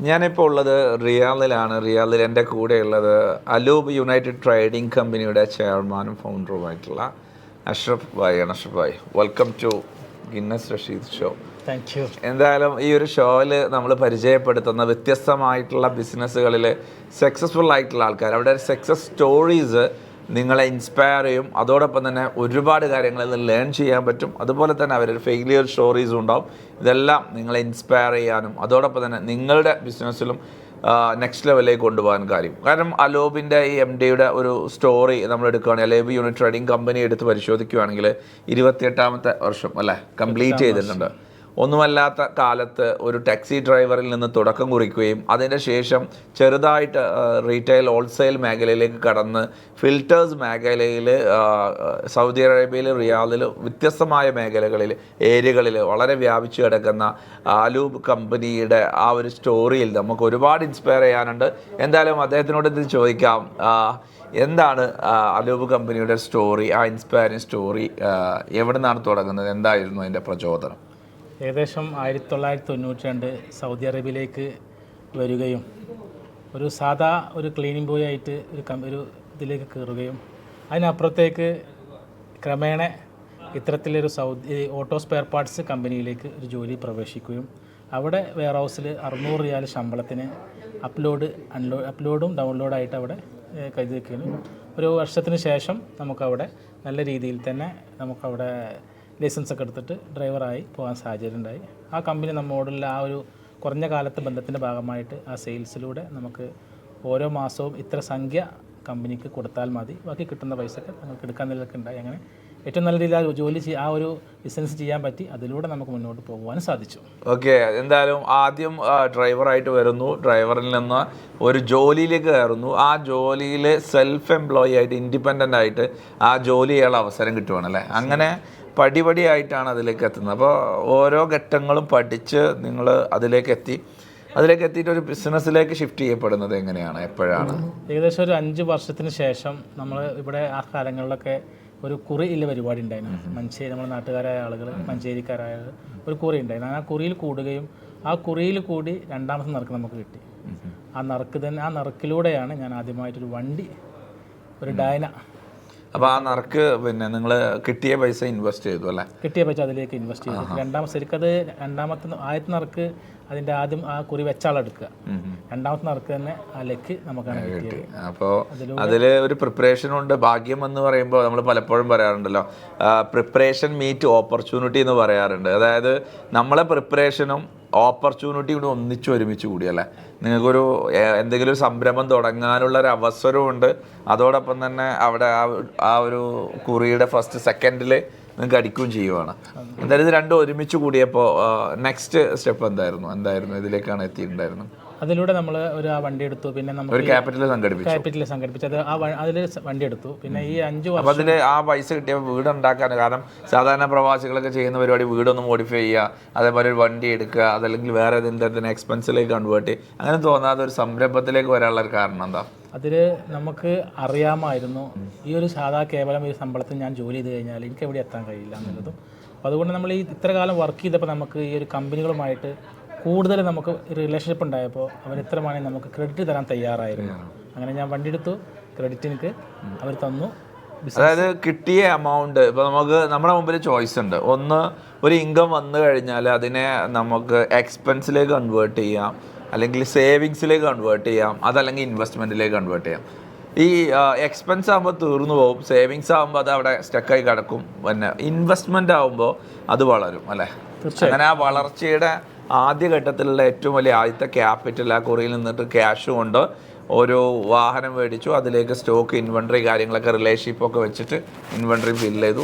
ഞാനിപ്പോൾ ഉള്ളത് റിയാദിലാണ്. റിയാദിൽ എന്റെ കൂടെയുള്ളത് അലൂബ് യുണൈറ്റഡ് ട്രേഡിംഗ് കമ്പനിയുടെ ചെയർമാനും ഫൗണ്ടറുമായിട്ടുള്ള അഷ്റഫ് ഭായ് ആണ്. Ashraf bhai welcome to Guinness Rasheed show. Thank you എന്തായാലും ഈ ഒരു ഷോയിൽ നമ്മൾ പരിചയപ്പെടുത്തുന്ന വ്യത്യസ്തമായിട്ടുള്ള ബിസിനസ്സുകളിൽ സക്സസ്ഫുൾ ആയിട്ടുള്ള ആൾക്കാർ. അവിടെ സക്സസ് സ്റ്റോറീസ് നിങ്ങളെ ഇൻസ്പയർ ചെയ്യും. അതോടൊപ്പം തന്നെ ഒരുപാട് കാര്യങ്ങൾ നിന്ന് ലേൺ ചെയ്യാൻ പറ്റും. അതുപോലെ തന്നെ അവരുടെ ഫെയിലിയർ സ്റ്റോറീസും ഉണ്ടാവും. ഇതെല്ലാം നിങ്ങളെ ഇൻസ്പയർ ചെയ്യാനും അതോടൊപ്പം തന്നെ നിങ്ങളുടെ ബിസിനസ്സിലും നെക്സ്റ്റ് ലെവലിലേക്ക് കൊണ്ടുപോകാൻ കാര്യം. കാരണം അലോബിന്റെ ഈ എം ഡിയുടെ ഒരു സ്റ്റോറി നമ്മൾ എടുക്കുകയാണെങ്കിൽ അലോബ് യൂണിറ്റ് ട്രേഡിംഗ് കമ്പനി എടുത്ത് പരിശോധിക്കുകയാണെങ്കിൽ ഇരുപത്തിയെട്ടാമത്തെ വർഷം അല്ലേ? കംപ്ലീറ്റ് ചെയ്തിട്ടുണ്ട്. ഒന്നുമല്ലാത്ത കാലത്ത് ഒരു ടാക്സി ഡ്രൈവറിൽ നിന്ന് തുടക്കം കുറിക്കുകയും അതിന്റെ ശേഷം ചെറുതായിട്ട് റീറ്റെയിൽ ഹോൾസെയിൽ മേഖലയിലേക്ക് കടന്ന് ഫിൽറ്റേഴ്സ് മേഖലയിൽ സൗദി അറേബ്യയിൽ റിയാദിൽ വ്യത്യസ്തമായ മേഖലകളിൽ ഏരിയകളിൽ വളരെ വ്യാപിച്ചു കിടക്കുന്ന ആലൂബ് കമ്പനിയുടെ ആ ഒരു സ്റ്റോറിയിൽ നമുക്ക് ഒരുപാട് ഇൻസ്പയർ ചെയ്യാനുണ്ട്. എന്തായാലും അദ്ദേഹത്തിനോട് ഇത് ചോദിക്കാം. എന്താണ് അലൂബ് കമ്പനിയുടെ സ്റ്റോറി ആ ഇൻസ്പയറിങ് സ്റ്റോറി എവിടെ നിന്നാണ് തുടങ്ങുന്നത്? എന്തായിരുന്നു അതിന്റെ പ്രചോദനം? ഏകദേശം ആയിരത്തി തൊള്ളായിരത്തി തൊണ്ണൂറ്റി രണ്ട് സൗദി അറേബ്യയിലേക്ക് വരികയും ഒരു സാധാ ഒരു ക്ലീനിങ് ബോയ് ആയിട്ട് ഒരു ഒരു ഇതിലേക്ക് കയറുകയും അതിനപ്പുറത്തേക്ക് ക്രമേണ ഇത്തരത്തിലൊരു സൗദി ഓട്ടോ സ്പെയർ പാർട്സ് കമ്പനിയിലേക്ക് ഒരു ജോലി പ്രവേശിക്കുകയും അവിടെ വെയർ ഹൗസിൽ അറുന്നൂറ് റിയാൽ ശമ്പളത്തിന് അപ്ലോഡ് അൺലോഡ് അപ്ലോഡും ഡൗൺലോഡായിട്ട് അവിടെ കരുതി വയ്ക്കുകയും ഒരു വർഷത്തിന് ശേഷം നമുക്കവിടെ നല്ല രീതിയിൽ തന്നെ നമുക്കവിടെ ലൈസൻസ് ഒക്കെ എടുത്തിട്ട് ഡ്രൈവറായി പോകാൻ സാഹചര്യം ഉണ്ടായി ആ കമ്പനി നമ്മോടുള്ള ആ ഒരു കുറഞ്ഞ കാലത്തെ ബന്ധത്തിന്റെ ഭാഗമായിട്ട് ആ സെയിൽസിലൂടെ നമുക്ക് ഓരോ മാസവും ഇത്ര സംഖ്യ കമ്പനിക്ക് കൊടുത്താൽ മതി. ബാക്കി കിട്ടുന്ന പൈസക്ക് നമുക്ക് എടുക്കാൻ നിലക്കുണ്ടായി അങ്ങനെ ഏറ്റവും നല്ല രീതിയിൽ ആ ജോലി ആ ഒരു ബിസിനസ് ചെയ്യാൻ പറ്റി അതിലൂടെ നമുക്ക് മുന്നോട്ട് പോകുവാൻ സാധിച്ചു. ഓക്കെ എന്തായാലും ആദ്യം ഡ്രൈവറായിട്ട് വരുന്നു. ഡ്രൈവറിൽ നിന്ന് ഒരു ജോലിയിലേക്ക് കയറുന്നു. ആ ജോലിയിൽ സെൽഫ് എംപ്ലോയി ആയിട്ട് ഇൻഡിപെൻഡന്റ് ആയിട്ട് ആ ജോലി ചെയ്യാനുള്ള അവസരം കിട്ടുവാണല്ലേ? അങ്ങനെ പടിപടിയായിട്ടാണ് അതിലേക്ക് എത്തുന്നത്. അപ്പോൾ ഓരോ ഘട്ടങ്ങളും പഠിച്ച് നിങ്ങൾ അതിലേക്ക് എത്തി. അതിലേക്ക് എത്തിയിട്ട് ഒരു ബിസിനസ്സിലേക്ക് ഷിഫ്റ്റ് ചെയ്യപ്പെടുന്നത് എങ്ങനെയാണ്? എപ്പോഴാണ്? ഏകദേശം ഒരു അഞ്ച് വർഷത്തിന് ശേഷം നമ്മൾ ഇവിടെ ആ കാലങ്ങളിലൊക്കെ ഒരു കുറി ഇല്ല പരിപാടി ഉണ്ടായിരുന്നു മഞ്ചേരി നമ്മുടെ നാട്ടുകാരായ ആളുകൾ മഞ്ചേരിക്കാരായ ഒരു കുറി ഉണ്ടായിരുന്നു. ആ കുറിയിൽ കൂടുകയും ആ കുറിയിൽ കൂടി രണ്ടാമത്തെ നറുക്ക് നമുക്ക് കിട്ടി. ആ നറുക്ക് തന്നെ ആ നറുക്കിലൂടെയാണ് ഞാൻ ആദ്യമായിട്ടൊരു വണ്ടി ഒരു ഡയന അപ്പോൾ ആ നറുക്ക് പിന്നെ നിങ്ങൾ കിട്ടിയ പൈസ ഇൻവെസ്റ്റ് ചെയ്തു അല്ലേ? കിട്ടിയ പൈസ അതിലേക്ക് ഇൻവെസ്റ്റ് ചെയ്തു. രണ്ടാമത്തെ ശരിക്കത് രണ്ടാമത്തെ ആദ്യത്തെ നറുക്ക് അതിന്റെ ആദ്യം ആ കുറി വെച്ചാളെടുക്കുക രണ്ടാമത്തെ നടക്ക് തന്നെ ആ ലക്ക് നമുക്കാണ് കിട്ടി. അപ്പോൾ അതിൽ ഒരു പ്രിപ്പറേഷൻ ഉണ്ട്. ഭാഗ്യം എന്ന് പറയുമ്പോൾ നമ്മൾ പലപ്പോഴും പറയാറുണ്ടല്ലോ. പ്രിപ്പറേഷൻ മീറ്റ് ഓപ്പർച്യൂണിറ്റി എന്ന് പറയാറുണ്ട്. അതായത് നമ്മളെ പ്രിപ്പറേഷനും ഓപ്പർച്യൂണിറ്റി കൂടി ഒന്നിച്ച് ഒരുമിച്ച് കൂടിയല്ലേ നിങ്ങൾക്കൊരു എന്തെങ്കിലും ഒരു സംരംഭം തുടങ്ങാനുള്ള ഒരു അവസരമുണ്ട് അതോടൊപ്പം തന്നെ അവിടെ ആ ആ ഒരു കുറിയുടെ ഫസ്റ്റ് സെക്കൻഡിൽ നിങ്ങൾക്ക് അടിക്കുകയും ചെയ്യുവാണ്. എന്തായാലും ഇത് രണ്ടും ഒരുമിച്ച് കൂടിയപ്പോൾ നെക്സ്റ്റ് സ്റ്റെപ്പ് എന്തായിരുന്നു? എന്തായിരുന്നു? ഇതിലേക്കാണ് എത്തിയിട്ടുണ്ടായിരുന്നത്? അതിലൂടെ നമ്മൾ ഒരു ആ വണ്ടി എടുത്തു. പിന്നെ ഒരു ക്യാപിറ്റൽ സംഘടിപ്പിച്ചു. ക്യാപിറ്റൽ സംഘടിപ്പിച്ചത് ആ അതിൽ വണ്ടി എടുത്തു. പിന്നെ ഈ അഞ്ച് വർഷം അതിൽ ആ പൈസ കിട്ടിയ വീട് ഉണ്ടാക്കാൻ കാരണം സാധാരണ പ്രവാസികളൊക്കെ ചെയ്യുന്ന പരിപാടി വീടൊന്ന് മോഡിഫൈ ചെയ്യുക അതേപോലെ ഒരു വണ്ടി എടുക്കുക അതല്ലെങ്കിൽ വേറെ ഏതെങ്കിലും എക്സ്പെൻസിലേക്ക് കൺവേർട്ട് ചെയ്യുക. അങ്ങനെ തോന്നാതെ ഒരു സംരംഭത്തിലേക്ക് വരാനുള്ള ഒരു കാരണം എന്താ? അതിൽ നമുക്ക് അറിയാമായിരുന്നു. ഈ ഒരു സാധാ കേവലം ഒരു ശമ്പളത്തിൽ ഞാൻ ജോലി ചെയ്ത് കഴിഞ്ഞാൽ എനിക്ക് എവിടെ എത്താൻ കഴിയില്ല എന്നുള്ളതും. അപ്പോൾ അതുകൊണ്ട് നമ്മൾ ഈ ഇത്ര കാലം വർക്ക് ചെയ്തപ്പോൾ നമുക്ക് ഈ ഒരു കമ്പനികളുമായിട്ട് കൂടുതൽ നമുക്ക് റിലേഷൻഷിപ്പ് ഉണ്ടായപ്പോൾ അവർ വേണമെങ്കിൽ നമുക്ക് ക്രെഡിറ്റ് തരാൻ തയ്യാറായിരുന്നു. അങ്ങനെ ഞാൻ വണ്ടി എടുത്തു ക്രെഡിറ്റ് എനിക്ക് അവർ തന്നു. അതായത് കിട്ടിയ എമൗണ്ട് ഇപ്പൊ നമുക്ക് നമ്മുടെ മുമ്പിൽ ചോയ്സ് ഉണ്ട്. ഒന്ന് ഒരു ഇൻകം വന്നു കഴിഞ്ഞാൽ അതിനെ നമുക്ക് എക്സ്പെൻസിലേക്ക് കൺവേർട്ട് ചെയ്യാം. അല്ലെങ്കിൽ സേവിങ്സിലേക്ക് കൺവേർട്ട് ചെയ്യാം. അതല്ലെങ്കിൽ ഇൻവെസ്റ്റ്മെന്റിലേക്ക് കൺവേർട്ട് ചെയ്യാം. ഈ എക്സ്പെൻസ് ആകുമ്പോൾ തീർന്നു പോകും. സേവിങ്സ് ആകുമ്പോൾ അത് അവിടെ സ്റ്റക്കായി കിടക്കും. പിന്നെ ഇൻവെസ്റ്റ്മെന്റ് ആകുമ്പോൾ അത് വളരും അല്ലേ? അങ്ങനെ ആ വളർച്ചയുടെ ആദ്യഘട്ടത്തിലുള്ള ഏറ്റവും വലിയ ആദ്യത്തെ ക്യാപിറ്റൽ ആ കുറിയിൽ നിന്നിട്ട് ക്യാഷ് കൊണ്ട് ഒരു വാഹനം മേടിച്ചു അതിലേക്ക് സ്റ്റോക്ക് ഇൻവെൻട്രി കാര്യങ്ങളൊക്കെ റിലേഷൻഷിപ്പൊക്കെ വെച്ചിട്ട് ഇൻവെൻട്രി ഫില്ല് ചെയ്തു.